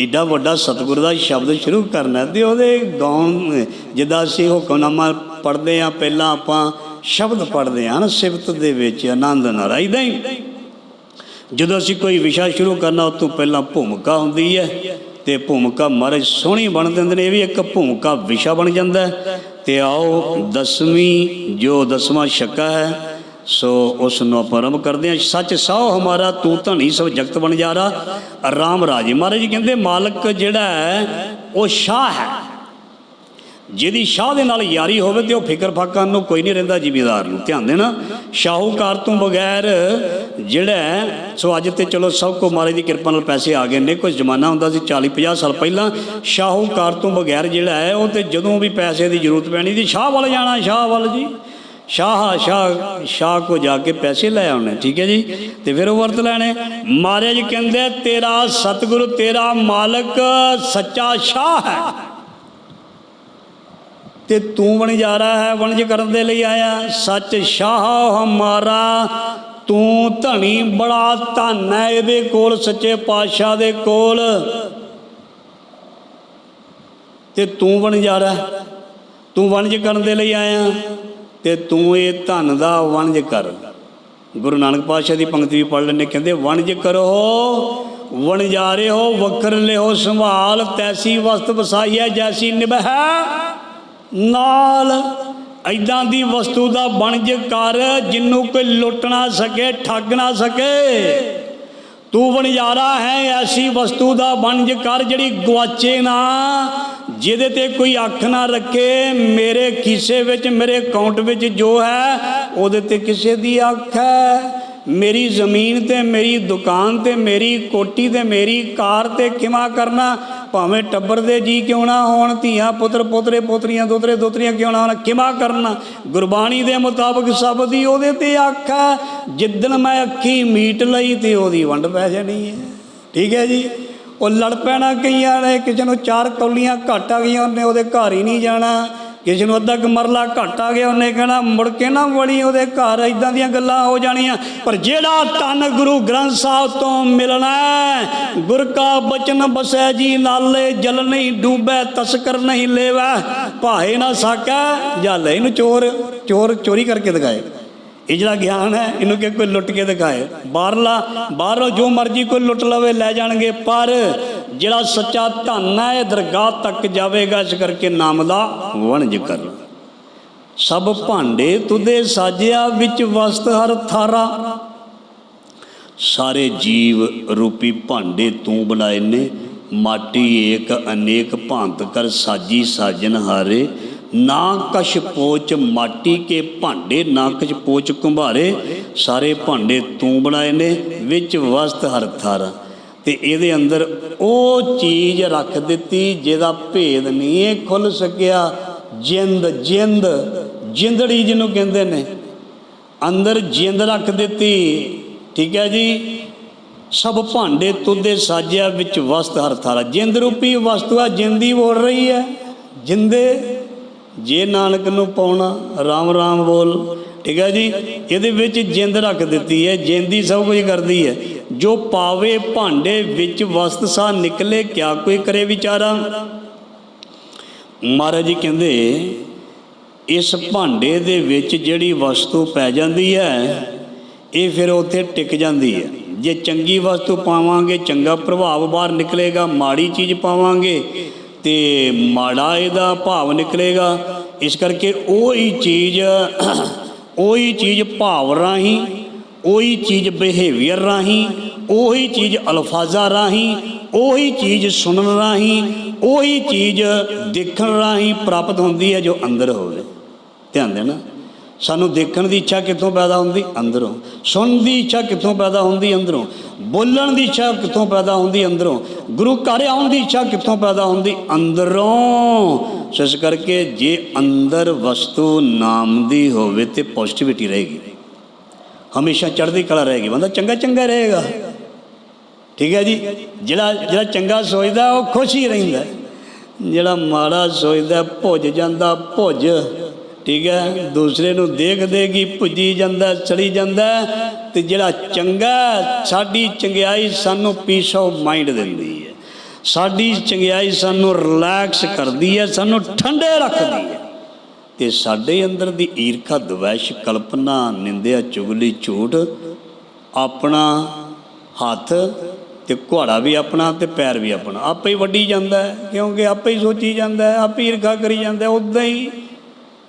ਏਡਾ ਵੱਡਾ ਸਤਿਗੁਰ ਦਾ ਸ਼ਬਦ ਸ਼ੁਰੂ ਕਰਨਾ ਤੇ ਉਹਦੇ ਗਾਉਣ, ਜਿੱਦਾਂ ਅਸੀਂ ਹੁਕਮਨਾਮਾ ਪੜ੍ਹਦੇ ਆ ਪਹਿਲਾਂ ਆਪਾਂ ਸ਼ਬਦ ਪੜ੍ਹਦੇ ਆ ਨਾ, ਸਿਫਤ ਦੇ ਵਿੱਚ ਆਨੰਦ ਨਾਲ ਇਦਾਂ ਹੀ। ਜਦੋਂ ਅਸੀਂ ਕੋਈ ਵਿਸ਼ਾ ਸ਼ੁਰੂ ਕਰਨਾ, ਉਸ ਤੋਂ ਪਹਿਲਾਂ ਭੂਮਿਕਾ ਹੁੰਦੀ ਹੈ ਤੇ ਭੂਮਿਕਾ ਮਹਾਰਾਜ ਸੋਹਣੀ ਬਣ ਦਿੰਦੇ ਨੇ, ਇਹ ਵੀ ਇੱਕ ਭੂਮਿਕਾ ਵਿਸ਼ਾ ਬਣ ਜਾਂਦਾ ਹੈ। ਤੇ ਆਓ ਦਸਵੀਂ, ਜੋ ਦਸਵਾਂ ਛੱਕਾ ਹੈ ਸੋ ਉਸ ਨੂੰ ਆਪਾਂ ਆਰੰਭ ਕਰਦੇ ਹਾਂ। ਸੱਚ ਸਾਹ ਹਮਾਰਾ, ਤੂੰ ਧਣੀ ਸਭ ਜਗਤ ਬਣ ਜਾ ਰਾ ਰਾਮ ਰਾਜੇ ਮਹਾਰਾਜ ਜੀ ਕਹਿੰਦੇ, ਮਾਲਕ ਜਿਹੜਾ ਹੈ, ਉਹ ਸ਼ਾਹ ਹੈ। ਜਿਹਦੀ ਸ਼ਾਹ ਦੇ ਨਾਲ ਯਾਰੀ ਹੋਵੇ ਤੇ ਉਹ ਫਿਕਰ ਫਾਕਾ ਨੂੰ ਕੋਈ ਨਹੀਂ ਰਹਿੰਦਾ ਜ਼ਿਮੀਦਾਰ ਨੂੰ। ਧਿਆਨ ਦੇਣਾ, ਸ਼ਾਹੂਕਾਰ ਤੋਂ ਬਗੈਰ ਜਿਹੜਾ ਸੋ ਅੱਜ ਤੇ ਚਲੋ ਸਭ ਕੋ ਮਾਰੇ ਦੀ ਕਿਰਪਾ ਨਾਲ ਪੈਸੇ ਆ ਗਏ ਨੇ। ਕੁਝ ਜ਼ਮਾਨਾ ਹੁੰਦਾ ਸੀ 40 50 ਸਾਲ ਪਹਿਲਾਂ, ਸ਼ਾਹੂਕਾਰ ਤੋਂ ਬਗੈਰ ਜਿਹੜਾ ਹੈ, ਉਹ ਤੇ ਜਦੋਂ ਵੀ ਪੈਸੇ ਦੀ ਜ਼ਰੂਰਤ ਪੈਣੀ ਸੀ, ਸ਼ਾਹ ਵੱਲ ਜਾਣਾ, ਸ਼ਾਹ ਵੱਲ ਜੀ। ਸ਼ਾਹ ਸ਼ਾਹ ਸ਼ਾਹ ਕੋ ਜਾ ਕੇ ਪੈਸੇ ਲੈ ਆਉਣੇ, ਠੀਕ ਹੈ ਜੀ? ਤੇ ਫਿਰ ਉਹ ਵਰਤ ਲੈਣੇ। ਮਹਾਰਾਜ ਕਹਿੰਦੇ, ਤੇਰਾ ਸਤਿਗੁਰੂ, ਤੇਰਾ ਮਾਲਕ ਸੱਚਾ ਸ਼ਾਹ ਹੈ। ਤੇ ਤੂੰ ਬਣ ਜਾ ਵਣਜਾਰਾ ਹੈ, ਵਣਜ ਕਰਨ ਦੇ ਲਈ ਆਇਆ। ਸੱਚ ਸ਼ਾਹ ਹਮਾਰਾ, ਤੂੰ ਧਣੀ ਬੜਾ ਧਨ ਹੈ, ਇਹਦੇ ਕੋਲ, ਸੱਚੇ ਪਾਤਸ਼ਾਹ ਦੇ ਕੋਲ। ਤੇ ਤੂੰ ਬਣ ਜਾ ਹੈ। ਤੂੰ ਵਣਜ ਕਰਨ ਦੇ ਲਈ ਆਇਆ। ਤੇ ਤੂੰ ਇਹ ਧਨ ਦਾ ਵਣਜ ਕਰ। ਗੁਰੂ ਨਾਨਕ ਪਾਤਸ਼ਾਹ ਦੀ ਪੰਕਤੀ ਵੀ ਪੜ੍ਹ ਲੈਣੇ ਕਹਿੰਦੇ, ਵਣਜ ਕਰੋ ਵਣਜਾਰੇ ਹੋ ਵਕਰ ਲਿਓ ਸੰਭਾਲ, ਤੈਸੀ ਵਸਤ ਵਸਾਈਐ, ਜੈਸੀ ਨਿਭੈ, ਨਾਲ ਐਦਾਂ ਦੀ ਵਸਤੂ ਦਾ ਵਣਜ ਕਰ, ਜਿੰਨੂੰ ਕੋਈ ਲੁੱਟ ਨਾ ਸਕੇ, ਠੱਗ ਨਾ ਸਕੇ। ਤੂੰ ਵਣਜਾਰਾ ਹੈ, ਐਸੀ ਵਸਤੂ ਦਾ ਵਣਜ ਕਰ, ਜਿਹੜੀ ਗਵਾਚੇ ਨਾ ਜਿਹਦੇ ਤੇ ਕੋਈ ਅੱਖ ਨਾ ਰੱਖੇ, ਮੇਰੇ ਖੀਸੇ ਵਿੱਚ, ਮੇਰੇ ਅਕਾਊਂਟ ਵਿੱਚ ਜੋ ਹੈ, ਉਹਦੇ ਤੇ ਕਿਸੇ ਦੀ ਅੱਖ ਹੈ। ਮੇਰੀ ਜ਼ਮੀਨ ਤੇ, ਮੇਰੀ ਦੁਕਾਨ ਤੇ, ਮੇਰੀ ਕੋਟੀ ਤੇ, ਮੇਰੀ ਕਾਰ ਤੇ ਕਿਮਾ ਕਰਨਾ, ਭਾਵੇਂ ਟੱਬਰ ਦੇ ਜੀ ਕਿਉਂ ਨਾ ਹੋਣ, ਧੀਆਂ, ਪੁੱਤਰ, ਪੋਤਰੇ, ਪੋਤਰੀਆਂ, ਦੋਤਰੇ, ਦੋਤਰੀਆਂ ਕਿਉਂ ਨਾ ਹੋਣ ਕਿਮਾ ਕਰਨਾ। ਗੁਰਬਾਣੀ ਦੇ ਮੁਤਾਬਕ ਸਭ ਦੀ ਉਹਦੇ ਤੇ ਅੱਖ ਹੈ। ਜਿੱਦਣ ਮੈਂ ਅੱਖੀ ਮੀਟ ਲਈ ਤੇ ਉਹਦੀ ਵੰਡ ਪੈ ਜਾਣੀ ਹੈ। ਠੀਕ ਹੈ ਜੀ? ਉਹ ਲੜ ਪੈਣਾ ਕਈਆਂ ਨੇ ਕਿਸੇ ਨੂੰ ਚਾਰ ਕੌਲੀਆਂ ਘੱਟ ਆ ਗਈਆਂ ਉਹਨੇ ਉਹਦੇ ਘਰ ਹੀ ਨਹੀਂ ਜਾਣਾ। ਕਿਸੇ ਨੂੰ ਅੱਧਾ ਕੁ ਮਰਲਾ ਘੱਟ ਆ ਗਿਆ ਉਹਨੇ ਕਹਿਣਾ ਮੁੜ ਕੇ ਨਾ ਵੜੀ ਉਹਦੇ ਘਰ ਇਦਾਂ ਦੀਆਂ ਗੱਲਾਂ ਹੋ ਜਾਣੀਆਂ। ਪਰ ਜਿਹੜਾ ਤਨ ਗੁਰੂ ਗ੍ਰੰਥ ਸਾਹਿਬ ਤੋਂ ਮਿਲਣਾ ਹੈ, ਗੁਰ ਕਾ ਬਚਨ ਬਸੈ ਜੀ ਨਾਲੇ ਜਲ ਨਹੀਂ ਡੂਬੈ ਤਸਕਰ ਨਹੀਂ ਲੈਵੈ। ਭਾਏ ਨਾ ਸਾਕੈ ਜਾਂ ਲੈ ਇਹਨੂੰ ਚੋਰ ਚੋਰ ਚੋਰੀ ਕਰਕੇ ਦਿਖਾਏ। ਇਹ ਜਿਹੜਾ ਗਿਆਨ ਹੈ, ਇਹਨੂੰ ਕਿ ਕੋਈ ਲੁੱਟ ਕੇ ਦਿਖਾਏ। ਬਾਹਰਲਾ, ਬਾਹਰੋਂ ਜੋ ਮਰਜ਼ੀ ਕੋਈ ਲੁੱਟ ਲਵੇ, ਲੈ ਜਾਣਗੇ। ਪਰ ਜਿਹੜਾ ਸੱਚਾ ਧਨ ਹੈ, ਇਹ ਦਰਗਾਹ ਤੱਕ ਜਾਵੇਗਾ, ਇਸ ਕਰਕੇ ਨਾਮ ਦਾ ਵਣਜ ਕਰ। ਸਭ ਭਾਂਡੇ ਤੁਦੇ ਸਾਜਿਆ, ਵਿੱਚ ਵਸਤ ਹਰ ਥਾਰਾ। ਸਾਰੇ ਜੀਵ ਰੂਪੀ ਭਾਂਡੇ ਤੂੰ ਬਣਾਏ ਨੇ। ਮਾਟੀ ਏਕ ਅਨੇਕ ਭਾਂਤ ਕਰ, ਸਾਜੀ ਸਾਜਨ ਹਾਰੇ। ਨਾ ਕਛ ਪੋਚ ਮਾਟੀ ਕੇ ਭਾਂਡੇ, ਨਾ ਕਛ ਪੋਚ ਕੁੰਭਾਰੇ, ਸਾਰੇ ਭਾਂਡੇ ਤੂੰ ਬਣਾਏ ਨੇ, ਵਿੱਚ ਵਸਤ ਹਰ ਥਾਰਾ। ਤੇ ਇਹਦੇ ਅੰਦਰ ਉਹ ਚੀਜ਼ ਰੱਖ ਦਿੱਤੀ ਜਿਹਦਾ ਭੇਦ ਨਹੀਂ ਇਹ ਖੁੱਲ ਸਕਿਆ। ਜਿੰਦ ਜਿੰਦ, ਜਿੰਦੜੀ ਜਿਹਨੂੰ ਕਹਿੰਦੇ ਨੇ। ਅੰਦਰ ਜਿੰਦ ਰੱਖ ਦਿੱਤੀ, ਠੀਕ ਹੈ ਜੀ? ਸਭ ਭਾਂਡੇ ਤੁਦੇ ਸਾਜਿਆ ਵਿੱਚ ਵਸਤ ਹਰ ਥਾਰਾ। ਜਿੰਦ ਰੂਪੀ ਵਸਤੂ ਆ ਜਿੰਦੀ ਬੋਲ ਰਹੀ ਹੈ। ਜਿੰਦੇ ਜੇ ਨਾਨਕ ਨੂੰ ਪਾਉਣਾ, ਰਾਮ ਰਾਮ ਬੋਲ। ਠੀਕ ਹੈ ਜੀ? ਇਹਦੇ ਵਿੱਚ ਜਿੰਦ ਰੱਖ ਦਿੱਤੀ ਹੈ, ਜਿੰਦੀ ਸਭ ਕੁਝ ਕਰਦੀ ਹੈ। ਜੋ ਪਾਵੇ ਭਾਂਡੇ ਵਿੱਚ ਵਸਤ ਸਾ ਨਿਕਲੇ, ਕਿਆ ਕੋਈ ਕਰੇ ਵਿਚਾਰਾ? ਮਹਾਰਾਜ ਜੀ ਕਹਿੰਦੇ, ਇਸ ਭਾਂਡੇ ਦੇ ਵਿੱਚ ਜਿਹੜੀ ਵਸਤੂ ਪੈ ਜਾਂਦੀ ਹੈ, ਇਹ ਫਿਰ ਉੱਥੇ ਟਿਕ ਜਾਂਦੀ ਹੈ। ਜੇ ਚੰਗੀ ਵਸਤੂ ਪਾਵਾਂਗੇ, ਚੰਗਾ ਪ੍ਰਭਾਵ ਬਾਹਰ ਨਿਕਲੇਗਾ, ਮਾੜੀ ਚੀਜ਼ ਪਾਵਾਂਗੇ ਤੇ ਮਾੜਾ ਇਹਦਾ ਭਾਵ ਨਿਕਲੇਗਾ। ਇਸ ਕਰਕੇ ਉਹ ਹੀ ਚੀਜ਼, ਉਹੀ ਚੀਜ਼ ਭਾਵ ਰਾਹੀਂ, ਉਹੀ ਚੀਜ਼ ਬਿਹੇਵੀਅਰ ਰਾਹੀਂ, ਉਹੀ ਚੀਜ਼ ਅਲਫਾਜ਼ਾਂ ਰਾਹੀਂ, ਉਹੀ ਚੀਜ਼ ਸੁਣਨ ਰਾਹੀਂ, ਉਹੀ ਚੀਜ਼ ਦੇਖਣ ਰਾਹੀਂ ਪ੍ਰਾਪਤ ਹੁੰਦੀ ਹੈ ਜੋ ਅੰਦਰ ਹੋਵੇ। ਧਿਆਨ ਦੇਣਾ। ਸਾਨੂੰ ਦੇਖਣ ਦੀ ਇੱਛਾ ਕਿੱਥੋਂ ਪੈਦਾ ਹੁੰਦੀ? ਅੰਦਰੋਂ। ਸੁਣਨ ਦੀ ਇੱਛਾ ਕਿੱਥੋਂ ਪੈਦਾ ਹੁੰਦੀ? ਅੰਦਰੋਂ। ਬੋਲਣ ਦੀ ਇੱਛਾ ਕਿੱਥੋਂ ਪੈਦਾ ਹੁੰਦੀ? ਅੰਦਰੋਂ। ਗੁਰੂ ਘਰ ਆਉਣ ਦੀ ਇੱਛਾ ਕਿੱਥੋਂ ਪੈਦਾ ਹੁੰਦੀ? ਅੰਦਰੋਂ। ਸੋ ਇਸ ਕਰਕੇ ਜੇ ਅੰਦਰ ਵਸਤੂ ਨਾਮ ਦੀ ਹੋਵੇ ਤੇ ਪੋਜ਼ਿਟਿਵਿਟੀ ਰਹੇਗੀ। ਹਮੇਸ਼ਾ ਚੜ੍ਹਦੀ ਕਲਾ ਰਹੇਗੀ। ਬੰਦਾ ਚੰਗਾ ਚੰਗਾ ਰਹੇਗਾ। ਠੀਕ ਹੈ ਜੀ? ਜਿਹੜਾ ਜਿਹੜਾ ਚੰਗਾ ਸੋਚਦਾ, ਉਹ ਖੁਸ਼ ਹੀ ਰਹਿੰਦਾ। ਜਿਹੜਾ ਮਾੜਾ ਸੋਚਦਾ, ਭੁੱਜ ਜਾਂਦਾ, ਭੁੱਜ। ਠੀਕ ਹੈ? ਦੂਸਰੇ ਨੂੰ ਦੇਖ ਦੇਗੀ ਭੁੱਜੀ ਜਾਂਦਾ ਚੜੀ ਜਾਂਦਾ ਤੇ ਜਿਹੜਾ ਚੰਗਾ, ਸਾਡੀ ਚੰਗਿਆਈ ਸਾਨੂੰ ਪੀਸ ਆਫ ਮਾਈਂਡ ਦਿੰਦੀ ਹੈ। ਸਾਡੀ ਚੰਗਿਆਈ ਸਾਨੂੰ ਰਿਲੈਕਸ ਕਰਦੀ ਹੈ, ਸਾਨੂੰ ਠੰਡੇ ਰੱਖਦੀ ਹੈ। ਤੇ ਸਾਡੇ ਅੰਦਰ ਦੀ ਈਰਖਾ, ਦਵੈਸ਼, ਕਲਪਨਾ, ਨਿੰਦਿਆ, ਚੁਗਲੀ, ਝੂਠ ਆਪਣਾ ਹੱਥ ਤੇ ਘੋੜਾ ਵੀ ਆਪਣਾ ਤੇ ਪੈਰ ਵੀ ਆਪਣਾ। ਆਪੇ ਹੀ ਵੱਡੀ ਜਾਂਦਾ ਕਿਉਂਕਿ ਆਪੇ ਹੀ ਸੋਚੀ ਜਾਂਦਾ ਆਪੇ ਈਰਖਾ ਕਰੀ ਜਾਂਦਾ ਹੈ ਉਦਾਂ ਹੀ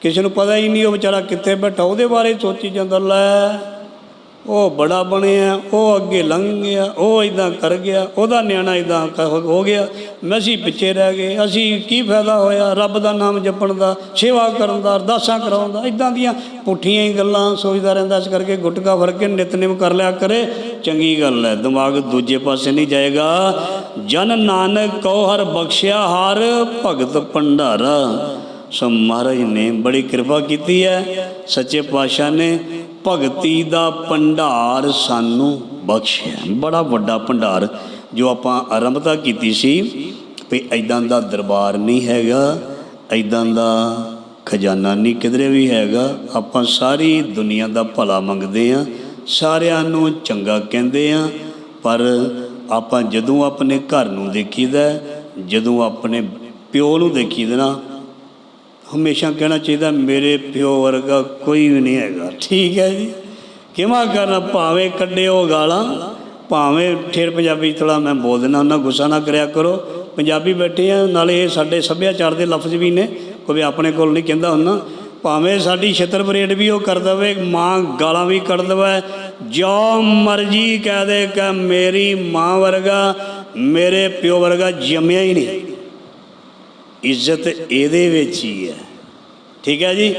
ਕਿਸੇ ਨੂੰ ਪਤਾ ਹੀ ਨਹੀਂ ਉਹ ਵਿਚਾਰਾ ਕਿੱਥੇ ਬੈਠਾ, ਉਹਦੇ ਬਾਰੇ ਸੋਚੀ ਜਾਂਦਾ, ਲੈ ਉਹ ਬੜਾ ਬਣਿਆ, ਉਹ ਅੱਗੇ ਲੰਘ ਗਿਆ, ਉਹ ਇਦਾਂ ਕਰ ਗਿਆ, ਉਹਦਾ ਨਿਆਣਾ ਇਦਾਂ ਹੋ ਗਿਆ, ਮੈਂ ਅਸੀਂ ਪਿੱਛੇ ਰਹਿ ਗਏ, ਅਸੀਂ ਕੀ ਫਾਇਦਾ ਹੋਇਆ, ਰੱਬ ਦਾ ਨਾਮ ਜਪਣ ਦਾ, ਸੇਵਾ ਕਰਨ ਦਾ, ਅਰਦਾਸਾਂ ਕਰਾਉਣ ਦਾ ਇਦਾਂ ਦੀਆਂ ਪੁੱਠੀਆਂ ਹੀ ਗੱਲਾਂ ਸੋਚਦਾ ਰਹਿੰਦਾ, ਇਸ ਕਰਕੇ ਗੁਟਕਾ ਫੜ ਕੇ ਨਿਤਨੇਮ ਕਰ ਲਿਆ ਕਰੇ, ਚੰਗੀ ਗੱਲ ਹੈ, ਦਿਮਾਗ ਦੂਜੇ ਪਾਸੇ ਨਹੀਂ ਜਾਏਗਾ। ਜਨ ਨਾਨਕ ਕੋ ਹਰ ਬਖਸ਼ਿਆ, ਹਰ ਭਗਤ ਭੰਡਾਰਾ। ਸੋ ਮਹਾਰਾਜ ਨੇ ਬੜੀ ਕਿਰਪਾ ਕੀਤੀ ਹੈ। ਸੱਚੇ ਪਾਤਸ਼ਾਹ ਨੇ ਭਗਤੀ ਦਾ ਭੰਡਾਰ ਸਾਨੂੰ ਬਖਸ਼ਿਆ। ਬੜਾ ਵੱਡਾ ਭੰਡਾਰ ਜੋ ਆਪਾਂ ਆਰੰਭਤਾ ਕੀਤੀ ਸੀ ਵੀ ਐਦਾਂ ਦਾ ਦਰਬਾਰ ਨਹੀਂ ਹੈਗਾ ਐਦਾਂ ਦਾ ਖਜ਼ਾਨਾ ਨਹੀਂ ਕਿਧਰੇ ਵੀ ਹੈਗਾ। ਆਪਾਂ ਸਾਰੀ ਦੁਨੀਆ ਦਾ ਭਲਾ ਮੰਗਦੇ ਆ ਸਾਰਿਆਂ ਨੂੰ ਚੰਗਾ ਕਹਿੰਦੇ ਆ ਪਰ ਆਪਾਂ ਜਦੋਂ ਆਪਣੇ ਘਰ ਨੂੰ ਦੇਖੀਦਾ, ਜਦੋਂ ਆਪਣੇ ਪਿਓ ਨੂੰ ਦੇਖੀਦਾ ਨਾ ਹਮੇਸ਼ਾ ਕਹਿਣਾ ਚਾਹੀਦਾ, ਮੇਰੇ ਪਿਓ ਵਰਗਾ ਕੋਈ ਵੀ ਨਹੀਂ ਹੈਗਾ। ਠੀਕ ਹੈ ਜੀ? ਕਿਵੇਂ ਕਰਨਾ? ਭਾਵੇਂ ਕੱਢਿਓ ਗਾਲਾਂ, ਭਾਵੇਂ ਠੇਰ ਪੰਜਾਬੀ ਥੋੜਾ ਮੈਂ ਬੋਲ ਦਿੰਦਾ ਉਹਨਾਂ ਗੁੱਸਾ ਨਾ ਕਰਿਆ ਕਰੋ। ਪੰਜਾਬੀ ਬੈਠੇ ਆ, ਨਾਲੇ ਇਹ ਸਾਡੇ ਸੱਭਿਆਚਾਰ ਦੇ ਲਫ਼ਜ਼ ਵੀ ਨੇ, ਕੋਈ ਆਪਣੇ ਕੋਲ ਨਹੀਂ ਕਹਿੰਦਾ ਹੁੰਦਾ। ਭਾਵੇਂ ਸਾਡੀ ਛਿੱਤਰ ਪਰੇਡ ਵੀ ਉਹ ਕਰ ਦਵੇ, ਮਾਂ ਗਾਲਾਂ ਵੀ ਕੱਢ ਦਵੇ। ਜੋ ਮਰਜ਼ੀ ਕਹਿ ਦੇ ਕਿ ਮੇਰੀ ਮਾਂ ਵਰਗਾ, ਮੇਰੇ ਪਿਓ ਵਰਗਾ ਜੰਮਿਆ ਹੀ ਨਹੀਂ। ਇੱਜ਼ਤ ਇਹਦੇ ਵਿੱਚ ਹੀ ਹੈ। ਠੀਕ ਹੈ ਜੀ?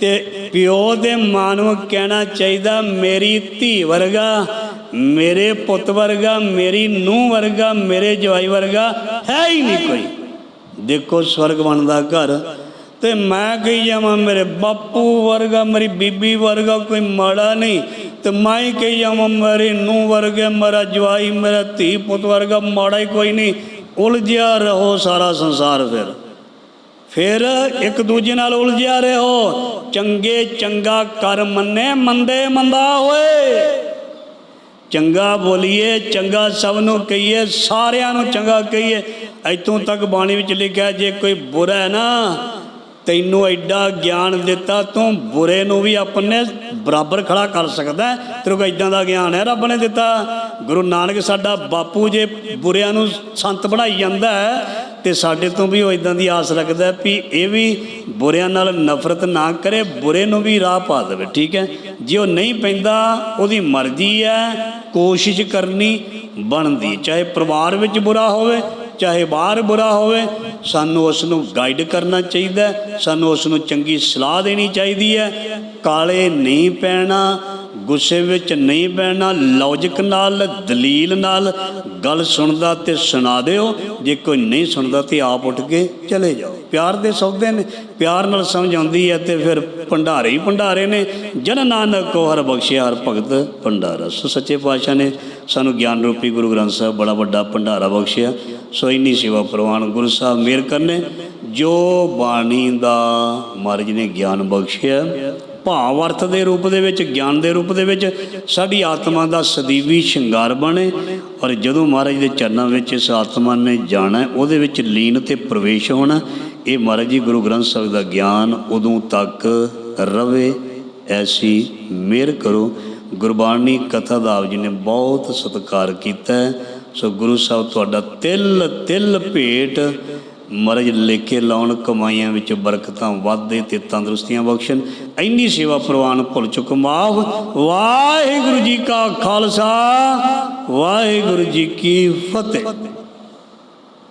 ਤੇ ਪਿਓ ਦੇ ਮਾਂ ਨੂੰ ਕਹਿਣਾ ਚਾਹੀਦਾ, ਮੇਰੀ ਧੀ ਵਰਗਾ, ਮੇਰੇ ਪੁੱਤ ਵਰਗਾ, ਮੇਰੀ ਨੂੰਹ ਵਰਗਾ, ਮੇਰੇ ਜਵਾਈ ਵਰਗਾ ਹੈ ਹੀ ਨਹੀਂ ਕੋਈ। ਦੇਖੋ ਸਵਰਗ ਬਣਦਾ ਘਰ। ਤੇ ਮੈਂ ਕਹੀ ਜਾਵਾਂ, ਮੇਰੇ ਬਾਪੂ ਵਰਗਾ, ਮੇਰੀ ਬੀਬੀ ਵਰਗਾ ਕੋਈ ਮਾੜਾ ਨਹੀਂ। ਤੇ ਮੈਂ ਹੀ ਕਹੀ ਜਾਵਾਂ, ਮੇਰੀ ਨੂੰਹ ਵਰਗਾ, ਮੇਰਾ ਜਵਾਈ, ਮੇਰਾ ਧੀ ਪੁੱਤ ਵਰਗਾ ਮਾੜਾ ਹੀ ਕੋਈ ਨਹੀਂ। ਉਲਝਿਆ ਰਹੋ ਸਾਰਾ ਸੰਸਾਰ ਫਿਰ। ਫਿਰ ਇੱਕ ਦੂਜੇ ਨਾਲ ਉਲਝਿਆ ਰਹੋ। ਚੰਗੇ ਚੰਗਾ ਕਰ ਮੰਨੇ, ਮੰਦੇ ਮੰਦਾ ਹੋਏ। ਚੰਗਾ ਬੋਲੀਏ, ਚੰਗਾ ਸਭ ਨੂੰ ਕਹੀਏ, ਸਾਰਿਆਂ ਨੂੰ ਚੰਗਾ ਕਹੀਏ। ਇੱਥੋਂ ਤੱਕ ਬਾਣੀ ਵਿੱਚ ਲਿਖਿਆ, ਜੇ ਕੋਈ ਬੁਰਾ ਹੈ ਨਾ ਤੈਨੂੰ ਐਡਾ ਗਿਆਨ ਦਿੱਤਾ, ਤੂੰ ਬੁਰੇ ਨੂੰ ਵੀ ਆਪਣੇ ਬਰਾਬਰ ਖੜਾ ਕਰ ਸਕਦਾ ਹੈ। ਤੇਰੇ ਕੋਲ ਇਦਾਂ ਦਾ ਗਿਆਨ ਹੈ, ਰੱਬ ਨੇ ਦਿੱਤਾ ਗੁਰੂ ਨਾਨਕ ਸਾਡਾ ਬਾਪੂ ਜੇ ਬੁਰਿਆਂ ਨੂੰ ਸੰਤ ਬਣਾਈ ਜਾਂਦਾ ਹੈ, ਤੇ ਸਾਡੇ ਤੋਂ ਵੀ ਉਹ ਇਦਾਂ ਦੀ ਆਸ ਰੱਖਦਾ ਵੀ ਇਹ ਵੀ ਬੁਰਿਆਂ ਨਾਲ ਨਫ਼ਰਤ ਨਾ ਕਰੇ, ਬੁਰੇ ਨੂੰ ਵੀ ਰਾਹ ਪਾ ਦੇਵੇ, ਠੀਕ ਹੈ ਜੇ ਉਹ ਨਹੀਂ ਪੈਂਦਾ, ਉਹਦੀ ਮਰਜ਼ੀ ਹੈ, ਕੋਸ਼ਿਸ਼ ਕਰਨੀ ਬਣਦੀ ਚਾਹੇ ਪਰਿਵਾਰ ਵਿੱਚ ਬੁਰਾ ਹੋਵੇ ਚਾਹੇ ਬਾਹਰ ਬੁਰਾ ਹੋਵੇ, ਸਾਨੂੰ ਉਸ ਨੂੰ ਗਾਈਡ ਕਰਨਾ ਚਾਹੀਦਾ ਸਾਨੂੰ ਉਸ ਨੂੰ ਚੰਗੀ ਸਲਾਹ ਦੇਣੀ ਚਾਹੀਦੀ ਹੈ। ਕਾਲੇ ਨਹੀਂ ਪੈਣਾ ਗੁੱਸੇ ਵਿੱਚ ਨਹੀਂ ਬਹਿਣਾ, ਲੌਜਿਕ ਨਾਲ, ਦਲੀਲ ਨਾਲ ਗੱਲ ਸੁਣਦਾ ਤੇ ਸੁਣਾ ਦਿਓ। ਜੇ ਕੋਈ ਨਹੀਂ ਸੁਣਦਾ ਤੇ ਆਪ ਉੱਠ ਕੇ ਚਲੇ ਜਾਓ। ਪਿਆਰ ਦੇ ਸੌਦੇ ਨੇ। ਪਿਆਰ ਨਾਲ ਸਮਝ ਆਉਂਦੀ ਹੈ ਤੇ ਫਿਰ ਭੰਡਾਰੇ ਹੀ ਭੰਡਾਰੇ ਨੇ। ਜਨ ਨਾਨਕ ਕੋ ਹਰ ਬਖਸ਼ਿਆ ਹਰ ਭਗਤ ਭੰਡਾਰਾ। ਸੋ ਸੱਚੇ ਪਾਤਸ਼ਾਹ ਨੇ ਸਾਨੂੰ ਗਿਆਨ ਰੂਪੀ ਗੁਰੂ ਗ੍ਰੰਥ ਸਾਹਿਬ ਬੜਾ ਵੱਡਾ ਭੰਡਾਰਾ ਬਖਸ਼ਿਆ। ਸੋ ਇੰਨੀ ਸੇਵਾ ਪ੍ਰਵਾਨ ਗੁਰੂ ਸਾਹਿਬ ਮੇਰ ਕਰਨੇ। ਜੋ ਬਾਣੀ ਦਾ ਮਹਾਰਾਜ ਨੇ ਗਿਆਨ ਬਖਸ਼ਿਆ ਭਾਵ ਅਰਥ ਦੇ ਰੂਪ ਦੇ ਵਿੱਚ, ਗਿਆਨ ਦੇ ਰੂਪ ਦੇ ਵਿੱਚ, ਸਾਡੀ ਆਤਮਾ ਦਾ ਸਦੀਵੀ ਸ਼ਿੰਗਾਰ ਬਣੇ ਔਰ ਜਦੋਂ ਮਹਾਰਾਜ ਦੇ ਚਰਨਾਂ ਵਿੱਚ ਇਸ ਆਤਮਾ ਨੇ ਜਾਣਾ, ਉਹਦੇ ਵਿੱਚ ਲੀਨ ਤੇ ਪ੍ਰਵੇਸ਼ ਹੋਣਾ, ਇਹ ਮਹਾਰਾਜ ਜੀ ਗੁਰੂ ਗ੍ਰੰਥ ਸਾਹਿਬ ਦਾ ਗਿਆਨ ਉਦੋਂ ਤੱਕ ਰਵੇ, ਐਸੀ ਮਿਹਰ ਕਰੋ। ਗੁਰਬਾਣੀ ਕਥਾ ਦਾ ਆਪ ਜੀ ਨੇ ਬਹੁਤ ਸਤਿਕਾਰ ਕੀਤਾ। ਸੋ ਗੁਰੂ ਸਾਹਿਬ, ਤੁਹਾਡਾ ਤਿਲ ਤਿਲ ਭੇਟ ਮਰਜ ਲੇਕੇ ਲਾਉਣ, ਕਮਾਈਆਂ ਵਿੱਚ ਬਰਕਤਾਂ ਵਾਧੇ ਤੇ ਤੰਦਰੁਸਤੀਆਂ ਬਖਸ਼ਣ। ਇੰਨੀ ਸੇਵਾ ਪ੍ਰਵਾਨ ਭੁੱਲ ਚੁੱਕ, ਮਾਫ। ਵਾਹਿਗੁਰੂ ਜੀ ਕਾ ਖਾਲਸਾ, ਵਾਹਿਗੁਰੂ ਜੀ ਕੀ ਫਤਿਹ।